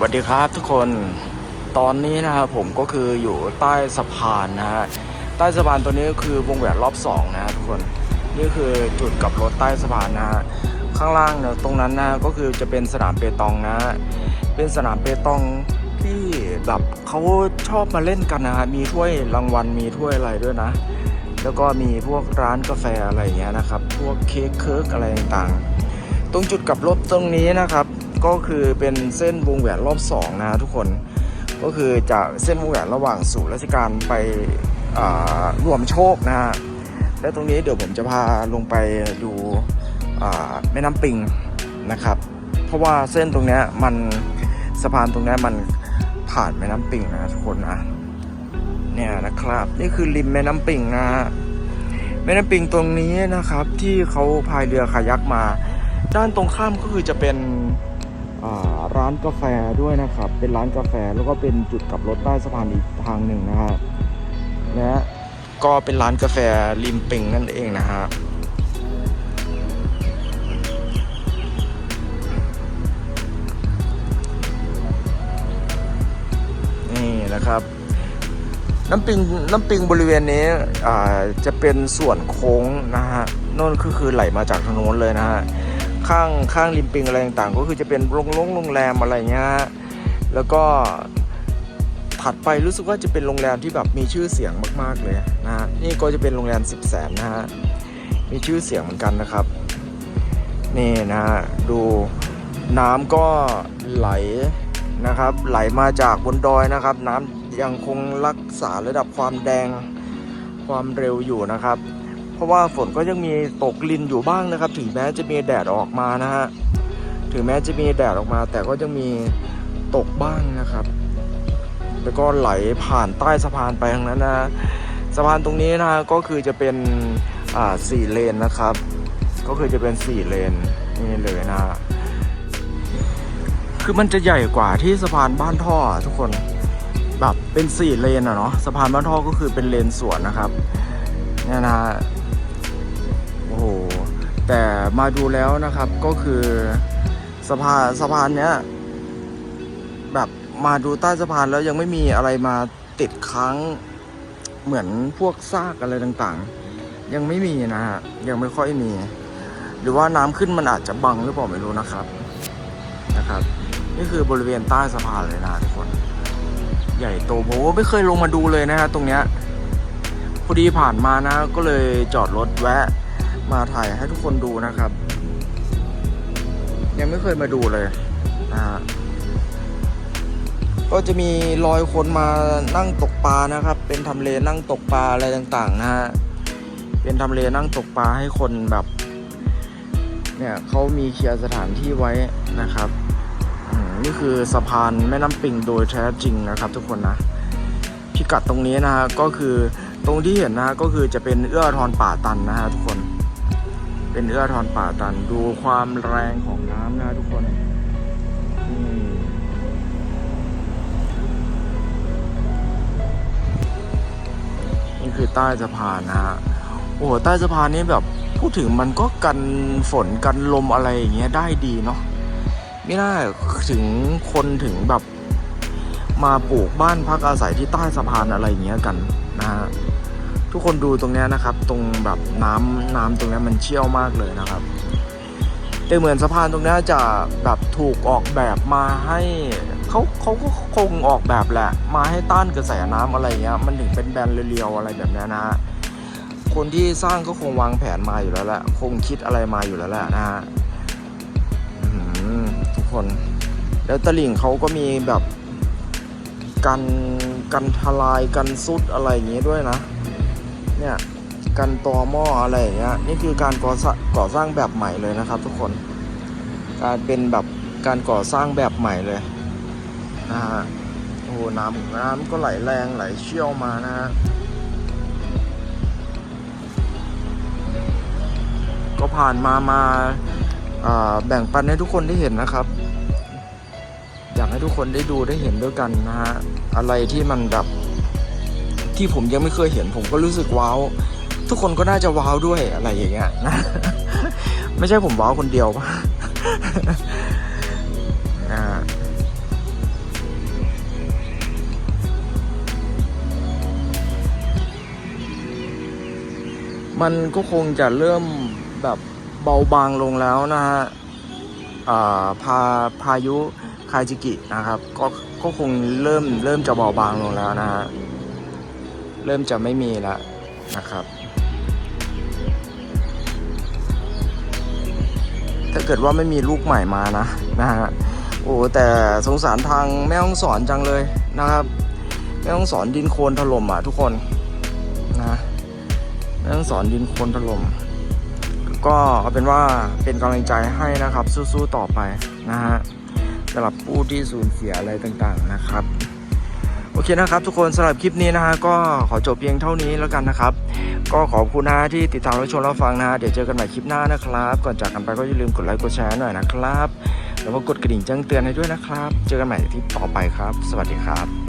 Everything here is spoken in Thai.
สวัสดีครับทุกคนตอนนี้นะครับผมก็คืออยู่ใต้สะพานนะฮะใต้สะพานตัวนี้ก็คือวงแหวนรอบสองนะฮะทุกคนนี่คือจุดกลับรถใต้สะพานนะฮะข้างล่างเนี่ยตรงนั้นนะก็คือจะเป็นสนามเปตองนะฮะเป็นสนามเปตองที่แบบเขาชอบมาเล่นกันนะฮะมีถ้วยรางวัลมีถ้วยอะไรด้วยนะ แล้วก็มีพวกร้านกาแฟอะไรอย่างเงี้ยนะครับ พวกเค้กเคิร์กอะไรต่างๆตรงจุดกลับรถตรงนี้นะครับ ก็คือเป็นเส้นวงแหวนรอบสองนะทุกคน ก็คือจากเส้นวงแหวนระหว่างสู่ราชการไปรวมโชคนะฮะ และตรงนี้เดี๋ยวผมจะพาลงไปดูแม่น้ำปิงนะครับ เพราะว่าเส้นตรงนี้มันสะพานตรงนี้มันผ่านแม่น้ำปิงนะทุกคนนะเนี่ยนะครับ นี่คือริมแม่น้ำปิงนะฮะแม่น้ำปิงตรงนี้นะครับที่เขาพายเรือคายักมา ด้านตรงข้ามก็คือจะเป็น ร้านกาแฟด้วยนะครับ เป็นร้านกาแฟแล้วก็เป็นจุดกลับรถใต้สะพานอีกทางหนึ่งนะฮะและก็เป็นร้านกาแฟริมปิงนั่นเองนะฮะนี่นะครับ น้ำปิงน้ำปิงบริเวณนี้จะเป็นส่วนโค้งนะฮะโน่นก็คือไหลมาจากทางโน้นเลยนะฮะ ข้างข้างริมปิงอะไรต่างๆ ก็คือจะเป็นโรงโรงโรงแรมอะไรเงี้ยฮะแล้วก็ถัดไปรู้สึกว่าจะเป็นโรงแรมที่แบบมีชื่อเสียงมาก ๆเลยนะฮะนี่ก็จะเป็นโรงแรมสิบแสนนะฮะมีชื่อเสียงเหมือนกันนะครับ นี่นะฮะดูน้ำก็ไหลนะครับ ไหลมาจากบนดอยนะครับ น้ำยังคงรักษาระดับความแดงความเร็วอยู่นะครับ เพราะว่าฝนก็ยังมีตกลินอยู่บ้างนะครับ ถึงแม้จะมีแดดออกมานะฮะถึงแม้จะมีแดดออกมา แต่ก็ยังมีตกบ้างนะครับ แล้วก็ไหลผ่านใต้สะพานไปทางนั้นนะสะพานตรงนี้นะก็คือจะเป็นอ่าสี่เลนนะครับ ก็คือจะเป็นสี่เลนนี่เลยนะคือมันจะใหญ่กว่าที่สะพานบ้านท่อทุกคนแบบเป็นสี่เลนอะเนาะสะพานบ้านท่อก็คือเป็นเลนสวนนะครับเนี่ยนะ โอ้โห แต่มาดูแล้วนะครับก็คือสะพานสะพานเนี้ยแบบมาดูใต้สะพานแล้วยังไม่มีอะไรมาติดค้างเหมือนพวกซากอะไรต่างๆ ยังไม่มีนะฮะยังไม่ค่อยมี หรือว่าน้ำขึ้นมันอาจจะบังหรือเปล่าไม่รู้นะครับนะครับ นี่คือบริเวณใต้สะพานเลยนะทุกคน ใหญ่โตผมก็ไม่เคยลงมาดูเลยนะฮะตรงเนี้ยพอดีผ่านมานะก็เลยจอดรถแวะ มาถ่ายให้ทุกคนดูนะครับ ยังไม่เคยมาดูเลยนะฮะก็จะมีรอยคนมานั่งตกปลานะครับ เป็นทำเลนั่งตกปลาอะไรต่างๆนะฮะเป็นทำเลนั่งตกปลาให้คนแบบเนี่ยเขามีเคลียร์สถานที่ไว้นะครับนี่คือสะพานแม่น้ำปิงโดยแท้จริงนะครับทุกคนนะพิกัดตรงนี้นะฮะก็คือตรงที่เห็นนะฮะก็คือจะเป็นเอื้อทอนป่าตันนะฮะทุกคน เป็นเอื้อทอนป่าตันดูความแรงของน้ำนะทุกคนนี่นี่คือใต้สะพานนะฮะโอ้โหใต้สะพานนี้แบบพูดถึงมันก็กันฝนกันลมอะไรอย่างเงี้ยได้ดีเนาะไม่น่าถึงคนถึงแบบมาปลูกบ้านพักอาศัยที่ใต้สะพานอะไรอย่างเงี้ยกันนะฮะ ทุกคนดูตรงเนี้ยนะครับ ตรงแบบน้ำน้ำตรงเนี้ยมันเชี่ยวมากเลยนะครับแต่เหมือนสะพานตรงเนี้ยจะแบบถูกออกแบบมาให้เขาเขาก็คงออกแบบแหละ มาให้ต้านกระแสน้ำอะไรเงี้ยมันถึงเป็นแบนเรียวๆอะไรแบบเนี้ยนะคนที่สร้างก็คงวางแผนมาอยู่แล้วแหละคงคิดอะไรมาอยู่แล้วแหละนะฮะทุกคน แล้วตลิ่งเขาก็มีแบบกันกันทลายกันซุดอะไรอย่างเงี้ยด้วยนะ เนี่ยกันตอหม้ออะไรอย่างเงี้ยนี่คือการก่อสร้างก่อสร้างแบบใหม่เลยนะครับ ทุกคน การเป็นแบบการก่อสร้างแบบใหม่เลยนะฮะโอ้โหน้ำน้ำก็ไหลแรงไหลเชี่ยวมานะฮะก็ผ่านมามาแบ่งปันให้ทุกคนได้เห็นนะครับ อยากให้ทุกคนได้ดูได้เห็นด้วยกันนะฮะอะไรที่มันแบบ ที่ผมยังไม่เคยเห็นผมก็รู้สึกว้าว ทุกคนก็น่าจะว้าวด้วยอะไรอย่างเงี้ยนะ ไม่ใช่ผมว้าวคนเดียวมันก็คงจะเริ่มแบบเบาบางลงแล้วนะฮะพาพายุคาจิกินะครับ ก็ก็คงเริ่มเริ่มจะเบาบางลงแล้วนะฮะ เริ่มจะไม่มีแล้วนะครับ ถ้าเกิดว่าไม่มีลูกใหม่มานะนะฮะโอ้แต่สงสารทางแม่ห้องสอนจังเลยนะครับแม่ห้องสอนดินโคลนถล่มอะทุกคนนะแม่ห้องสอนดินโคลนถล่มก็เอาเป็นว่าเป็นกำลังใจให้นะครับสู้ๆต่อไปนะฮะสำหรับผู้ที่สูญเสียอะไรต่างๆนะครับ โอเคนะครับ ทุกคนสำหรับคลิปนี้นะฮะก็ขอจบเพียงเท่านี้แล้วกันนะครับ ก็ขอบคุณนะที่ติดตามรับชมรับฟังนะเดี๋ยวเจอกันใหม่คลิปหน้านะครับ ก่อนจากกันไปก็อย่าลืมกดไลค์กดแชร์หน่อยนะครับแล้วก็กดกระดิ่งแจ้งเตือนให้ด้วยนะครับ เจอกันใหม่ที่ต่อไปครับ สวัสดีครับ